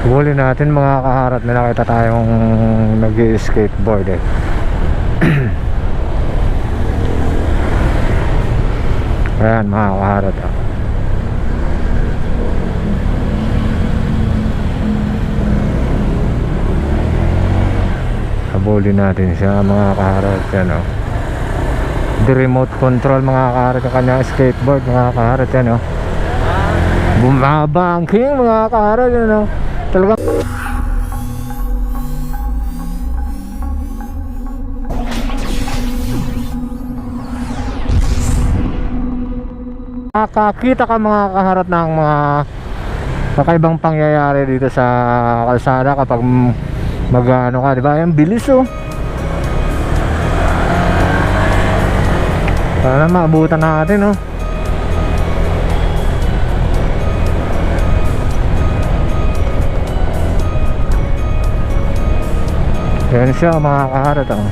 Huli natin mga kaharap na nakita tayong nag skateboard eh. Ayan mga kaharap ah. Habulin natin siya mga kaharap yan oh. The remote control mga kaharap yung kanyang skateboard mga kaharap yan oh. Bumabangking mga kaharap yan oh. Talagang Nakakita ka mga kaharap ng mga kakaibang pangyayari dito sa kalsada kapag mag ano ka, di ba? Ang bilis oh. Sana maabutan natin oh. Yan siya mga kaharap oh.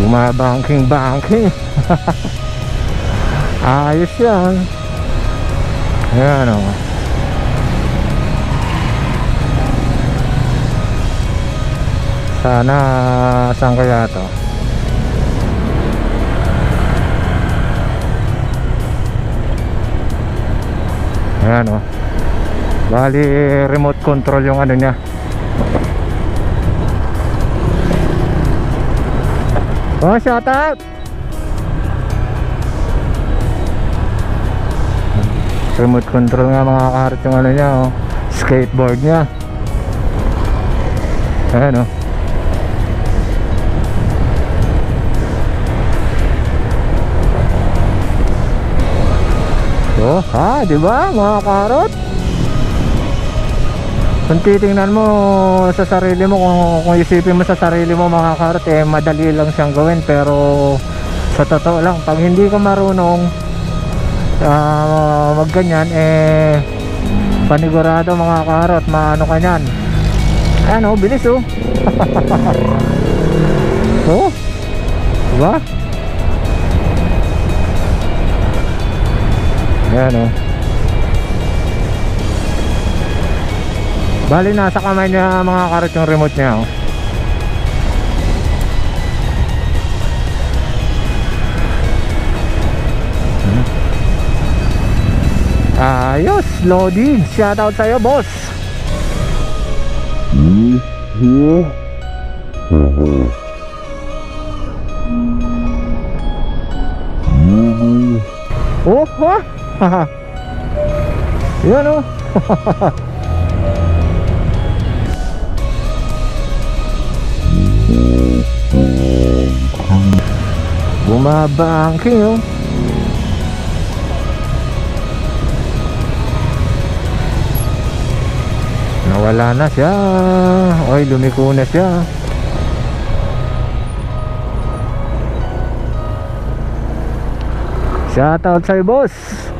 Bumabangking bangking. Ayos yan. Ayan o. Sana saan kaya to? Ayan o. Bali remote control yung ano niya. Oh, shout out! remote control nga mga kaharap yung ano niya oh. skateboard niya ayan oh so ha di ba mga karot kung titingnan mo sa sarili mo kung, kung isipin mo sa sarili mo mga karot eh madali lang siyang gawin pero sa totoo lang pag hindi ka marunong uh, wag ganyan eh panigurado mga karot maano ka nyan ano bilis oh. Oh diba? Yan oh bali nasa kamay niya mga karot yung remote niya oh Ayos, Lodi. Shoutout sa'yo, boss. Oh, ha? Yan oh. Bumaba ang king. Nawala na siya. Oy, lumiko na siya. Shoutout sa'yo, boss.